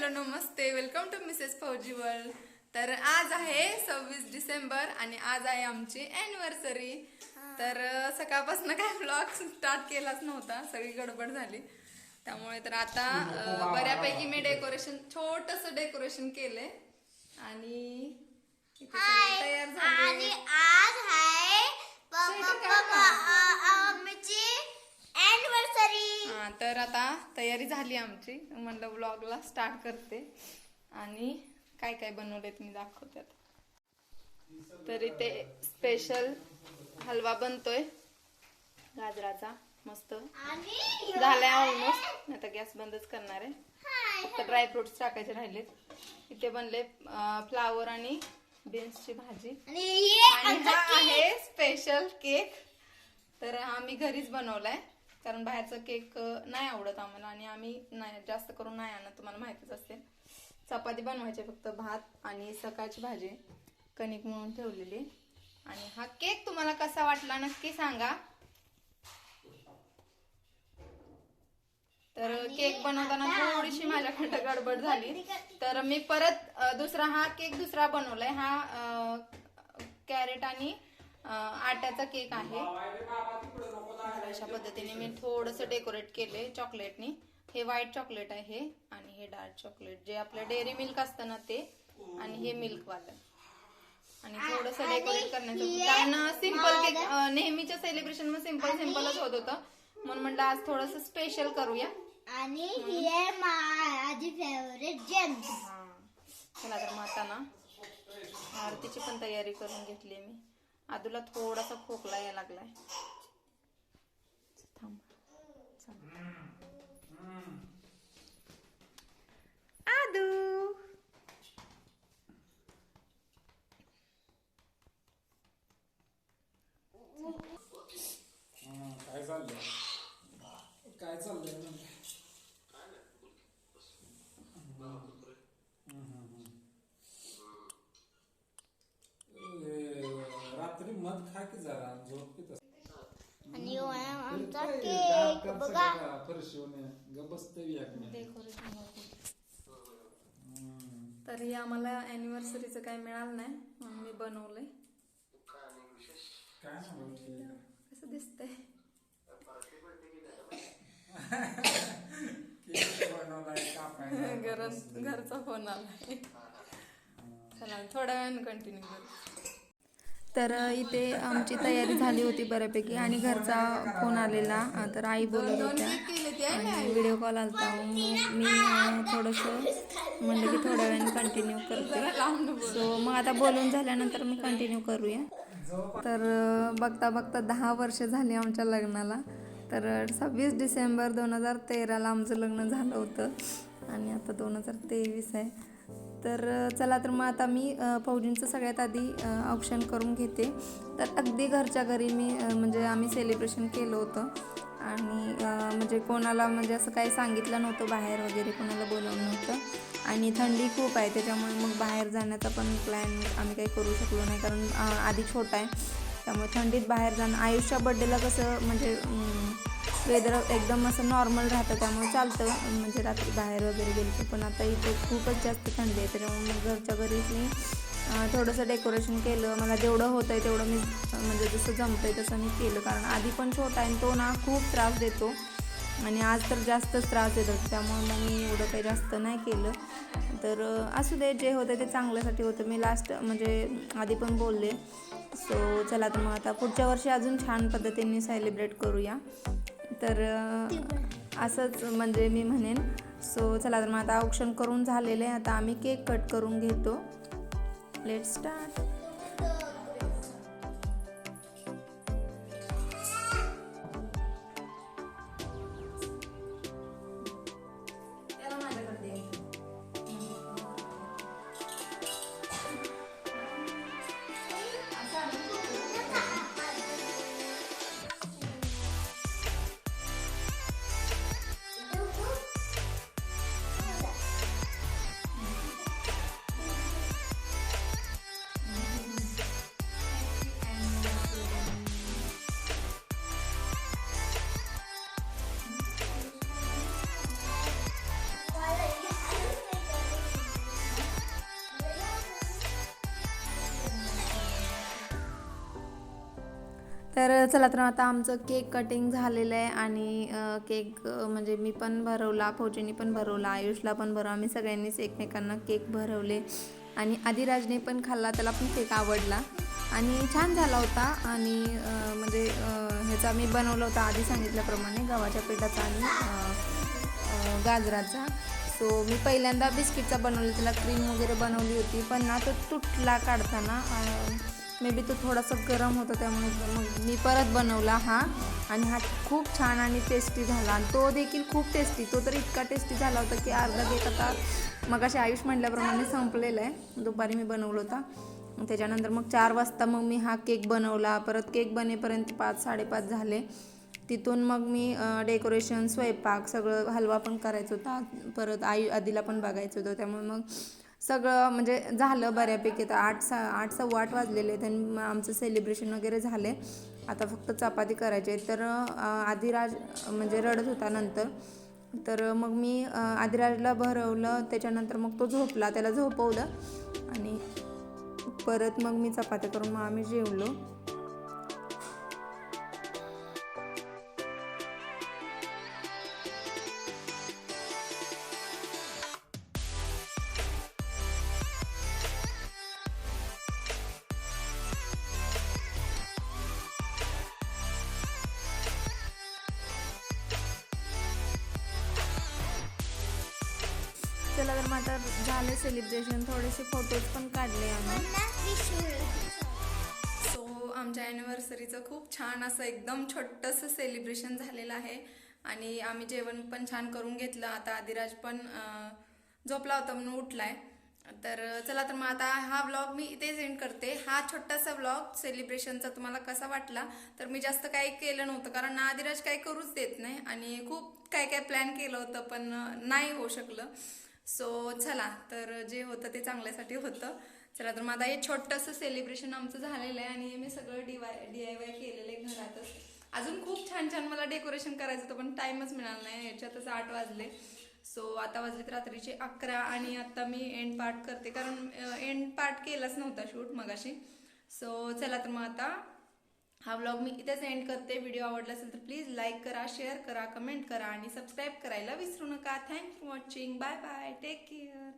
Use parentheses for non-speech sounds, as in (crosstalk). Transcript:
Hello Namaste. Welcome to Mrs Fauji world तर आज आहे सव्वीस डिसेंबर आणि आज आहे आमची अॅनिव्हर्सरी तर सकाळपासून काय ब्लॉग स्टार्ट केलाच नव्हता. सगळी गडबड झाली. त्यामुळे तर आता बऱ्यापैकी मी डेकोरेशन छोटस डेकोरेशन केलंय. आणि तयार आणि झाले आज आहे स्वेटर काढ आमची अॅनिव्हर्सरी हा तर आता तयारी झाली आमची. म्हणलं व्लॉगला स्टार्ट करते. आणि काय काय बनवले तुम्ही दाखवते आता. तर इथे स्पेशल हलवा बनतोय. गाजराचा मस्त. झालाय ऑलमोस्ट आता गॅस बंदच करणार आहे. फक्त ड्रायफ्रुट्स टाकायचे राहिलेत. इथे बनले फ्लावर आणि बीन्सची भाजी. आणि हे आणि हा आहे स्पेशल केक तर हा मी घरीच बनवलाय. कारण बाहेरचा केक नाही आवडत आम्हाला आणि आम्ही नाही जास्त करून नाही आणत तुम्हाला माहितीच असेल. चपाती बनवायची फक्त भात आणि सकाळची भाजी कणिक म्हणून ठेवलेली. आणि हा केक तुम्हाला कसा वाटला नक्की सांगा. तर केक बनवताना थोडीशी माझ्याकडे (laughs) गडबड झाली. तर मी परत दुसरा हा केक दुसरा बनवलाय. हा कॅरेट आणि आट्याचा केक आहे. अशा पद्धतीने मी थोडस डेकोरेट केले चॉकलेटनी हे व्हाईट चॉकलेट आहे आणि हे डार्क चॉकलेट जे आपलं डेअरी मिल्क असतं ना ते आणि हे मिल्क वालं. आणि थोडस डेकोरेट करण्याचं कारण सिंपल केक नेहमीच्या सेलिब्रेशनमध्ये सिंपल सिम्पलच होत होतं. म्हणून म्हटलं आज थोडस स्पेशल करूया. आणि ही माझी फेवरेट जेम्स चला तर मग आता ना आरतीची पण तयारी करून घेतली मी. आदूला थोडासा खोकला यायला लागलाय थांब चला. आदू हा, काय चाललंय काय चाललंय म्हणजे रात्री मध खा की जरा झोप की तसं. आणि हो आहे आमचा काय केक बघा. डेकोरेशन. तरी आम्हाला अॅनिव्हर्सरीचं काही मिळालं नाही. म्हणून मी बनवलंय. काय. कसं दिसतंय? (laughs) घरचा फोन आलाय. चला थोड्या वेळाने कंटिन्यू करू. तर इथे आमची तयारी झाली होती बऱ्यापैकी आणि घरचा फोन आलेला. तर आई बोलत होत्या. आणि व्हिडिओ कॉल आलता. मी थोडंसं म्हणलं की थोड्या वेळाने कंटिन्यू करते. सो मग आता बोलून झाल्यानंतर मी कंटिन्यू करूया. तर बघता बघता दहा वर्ष झाली आमच्या लग्नाला. तर सव्वीस डिसेंबर दोन हजार तेराला आमचं लग्न झालं होतं. आणि आता दोन हजार तेवीस आहे. तर चला तर मग आता मी फौजींचं सगळ्यात आधी ऑप्शन करून घेते. तर अगदी घरच्या घरी मी म्हणजे आम्ही सेलिब्रेशन केलं होतं. आणि म्हणजे कोणाला म्हणजे असं काही सांगितलं नव्हतं बाहेर वगैरे कोणाला बोलवलं नव्हतं. आणि थंडी खूप आहे त्याच्यामुळे मग बाहेर जाण्याचा पण प्लॅन आम्ही काही करू शकलो नाही. कारण आधी छोटा आहे. त्यामुळे थंडीत बाहेर जाणं आयुष्या बड्डेला कसं म्हणजे वेदर एकदम असं नॉर्मल राहतं त्यामुळे चालतं. म्हणजे रात्री बाहेर वगैरे गेलं तर पण आता इथे खूपच जास्त थंडी आहे त्याच्यामुळे मी घरच्या घरीच मी थोडंसं डेकोरेशन केलं. मला जेवढं होतं आहे तेवढं मी म्हणजे जसं जमतं आहे तसं मी केलं. कारण आधी पण छोटा आहे आणि तो ना खूप त्रास देतो. आणि आज तर जास्तच त्रास देत. होता त्यामुळे मग मी एवढं काही जास्त नाही केलं. तर असू दे जे होतं ते चांगल्यासाठी होतं. मी लास्ट म्हणजे आधी पण बोलले. सो चला तर मग आता पुढच्या वर्षी अजून छान पद्धतीने सेलिब्रेट करूया. तर असंच म्हणजे मी म्हणेन. सो चला तर मग आता ऑप्शन करून झालेलं आहे. आता आम्ही केक कट करून घेतो. लेट स्टार्ट तर चला तर आता आमचं केक कटिंग झालेलं आहे आणि केक म्हणजे मी पण भरवला फौजीनी पण भरवला आयुषला पण भरवला आम्ही सगळ्यांनीच एकमेकांना केक भरवले. आणि आदिराजने पण खाल्ला त्याला पण केक आवडला. आणि छान झाला होता आणि म्हणजे ह्याचा मी बनवला होता आधी सांगितल्याप्रमाणे गव्हाच्या पिठाचा आणि गाजराचा. सो मी पहिल्यांदा बिस्किटचा बनवला त्याला क्रीम वगैरे बनवली होती पण ना तो तुटला काढताना मे बी तो थोडासा गरम होता त्यामुळे मग मी परत बनवला हा. आणि हा खूप छान आणि टेस्टी झाला. आणि तो देखील खूप टेस्टी तो तर इतका टेस्टी झाला होता की अर्धा केक आता मग असे आयुष म्हटल्याप्रमाणे संपलेला आहे. दुपारी मी बनवला होता. त्याच्यानंतर मग चार वाजता मग मी हा केक बनवला. परत केक बनेपर्यंत पाच साडेपाच झाले. तिथून मग मी डेकोरेशन स्वयंपाक सगळं हलवा पण करायचं होता. परत आई आधीला पण बघायचं होतं. त्यामुळे मग सगळं म्हणजे झालं बऱ्यापैकी. तर आठ सा आठ सव्वा आठ वाजलेले आहेत मग आमचं सेलिब्रेशन वगैरे झाले आता फक्त चपाती करायची आहे. तर आदिराज म्हणजे रडत होता नंतर. तर मग मी आदिराजला भरवलं. त्याच्यानंतर मग तो झोपला. त्याला झोपवलं. आणि परत मग मी चपात्या करून मग आम्ही जेवलो. चला लग्न आता झालं सेलिब्रेशन थोडेसे फोटोज पण काढले आम्ही. सो आमच्या ॲनिव्हर्सरीचं खूप छान असं एकदम छोटंसं सेलिब्रेशन झालेलं आहे. आणि आम्ही जेवण पण छान करून घेतलं. आता आदिराज पण झोपला होता म्हणून उठलाय. तर चला तर मग आता हा व्लॉग मी इथेच एंड करते. हा छोटासा व्लॉग सेलिब्रेशनचा तुम्हाला कसा वाटला? तर मी जास्त काही केलं नव्हतं. कारण ना आदिराज काही करूच देत नाही. आणि खूप काय काय प्लॅन केलं होतं पण नाही होऊ शकलं. सो चला तर जे होतं ते चांगल्यासाठी होतं. चला तर मग आता हे छोटंसं सेलिब्रेशन आमचं झालेलं आहे आणि हे मी सगळं डीवाय डी आय वाय केलेलं आहे घरातच. अजून खूप छान छान मला डेकोरेशन करायचं होतं पण टाईमच मिळाला नाही. याच्यातच आठ वाजले. सो आता वाजलेत रात्रीचे अकरा आणि आता मी एंड पार्ट करते. कारण एंड पार्ट केलाच नव्हता शूट मगाशी. सो चला तर मग आता हा व्लॉग मी इथेच एंड करते. व्हिडिओ आवडला असेल तर प्लीज लाईक करा शेअर करा कमेंट करा आणि सबस्क्राईब करायला विसरू नका. Thanks for watching bye bye take care